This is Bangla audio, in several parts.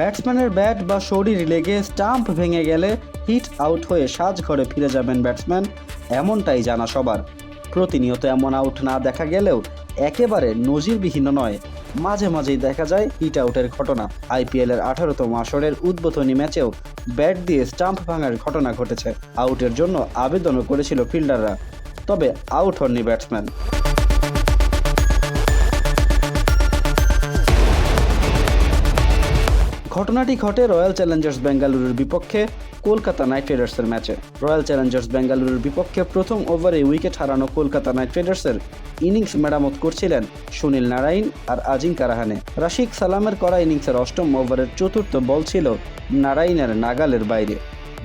ব্যাটসম্যানের ব্যাট বা শরীর লেগে স্টাম্প ভেঙে গেলে হিট আউট হয়ে সাজঘরে ফিরে যাবেন ব্যাটসম্যান, এমনটাই জানা সবার। প্রতিনিয়ত এমন আউট না দেখা গেলেও একেবারে নজিরবিহীন নয়। মাঝে মাঝেই দেখা যায় হিট আউটের ঘটনা। আইপিএলের আঠারোতম আসরের উদ্বোধনী ম্যাচেও ব্যাট দিয়ে স্টাম্প ভাঙার ঘটনা ঘটেছে। আউটের জন্য আবেদনও করেছিল ফিল্ডাররা। তবে আউট হননি ব্যাটসম্যান। ঘটনাটি ঘটে রয়্যাল চ্যালেঞ্জার্স বেঙ্গালুরুর বিপক্ষে কলকাতা নাইট রাইডার্সের ম্যাচে। রয়্যাল চ্যালেঞ্জার্স বেঙ্গালুরুর বিপক্ষে প্রথম ওভারে উইকেট হারানো কলকাতা নাইট রাইডার্সের ইনিংস মেরামত করছিলেন সুনীল নারায়ণ আর আজিঙ্কা রাহানে রাশিক সালামের করা ইনিংসের অষ্টম ওভারের চতুর্থ বল ছিল নারায়ণের নাগালের বাইরে।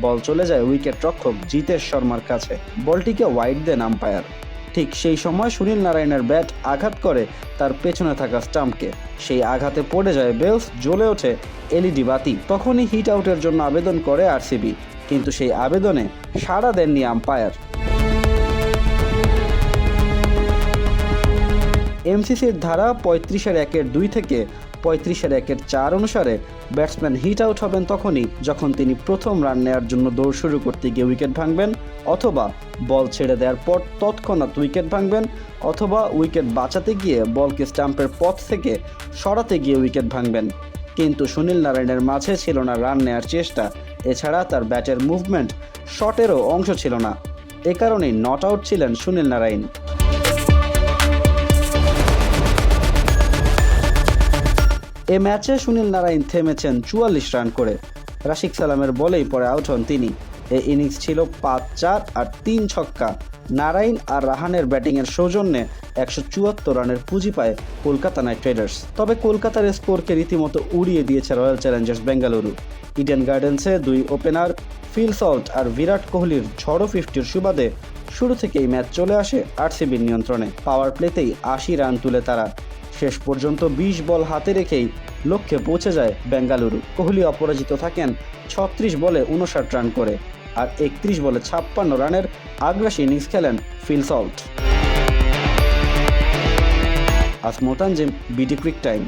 বল চলে যায় উইকেট রক্ষক জিতেশ শর্মার কাছে। বলটিকে ওয়াইড দেন আম্পায়ার। ঠিক সেই সময় সুনীল নারায়ণের ব্যাট আঘাত করে তার পেছনে থাকা স্টাম্পকে। সেই আঘাতে পড়ে যায় বেলস, জ্বলে ওঠে এলইডি বাতি তখনই হিট আউটের জন্য আবেদন করে আরসিবি কিন্তু সেই আবেদনে সাড়া দেননি আম্পায়ার এমসিসির ধারা পঁয়ত্রিশের একের দুই থেকে পঁয়ত্রিশের একের চার অনুসারে ব্যাটসম্যান হিট আউট হবেন তখনই যখন তিনি প্রথম রান নেওয়ার জন্য দৌড় শুরু করতে গিয়ে উইকেট ভাঙবেন, অথবা বল ছেড়ে দেওয়ার পর তৎক্ষণাৎ উইকেট ভাঙবেন, অথবা উইকেট বাঁচাতে গিয়ে বলকে স্টাম্পের পথ থেকে সরাতে গিয়ে উইকেট ভাঙবেন। কিন্তু সুনীল নারায়ণের মাঝে ছিল না রান নেয়ার চেষ্টা। এছাড়া তার ব্যাটের মুভমেন্ট শটেরও অংশ ছিল না। এ কারণেই নট আউট ছিলেন সুনীল নারায়ণ। এ ম্যাচে সুনীল নারায়ণ থেমেছেন চুয়াল্লিশ রান করে। রাশিক সালামের বলেই পরে আউট হন তিনি। এই ইনিংস ছিল পাঁচ চার আর তিন ছক্কা। নারায়ণ আর রাহানের ব্যাটিংয়ের সৌজন্যে একশো চুয়াত্তর রানের পুঁজি পায় কলকাতা নাইট রাইডার্স। তবে কলকাতার স্কোরকে রীতিমতো উড়িয়ে দিয়েছে রয়্যাল চ্যালেঞ্জার্স বেঙ্গালুরু। ইডেন গার্ডেন্সে দুই ওপেনার ফিল সল্ট আর বিরাট কোহলির ঝড়ো ফিফটির সুবাদে শুরু থেকেই ম্যাচ চলে আসে আরসিবির নিয়ন্ত্রণে। পাওয়ার প্লেতেই আশি রান তুলে তারা। শেষ পর্যন্ত বিশ বল হাতে রেখেই লক্ষ্যে পৌঁছে যায় বেঙ্গালুরু। কোহলি অপরাজিত থাকেন ছত্রিশ বলে উনষাট রান করে আর একত্রিশ বলে ছাপ্পান্ন রানের আগ্রাসী ইনিংস খেলেন ফিলসল্ট সল্ট। আসমোতানজিম বিডি ক্রিক টাইম।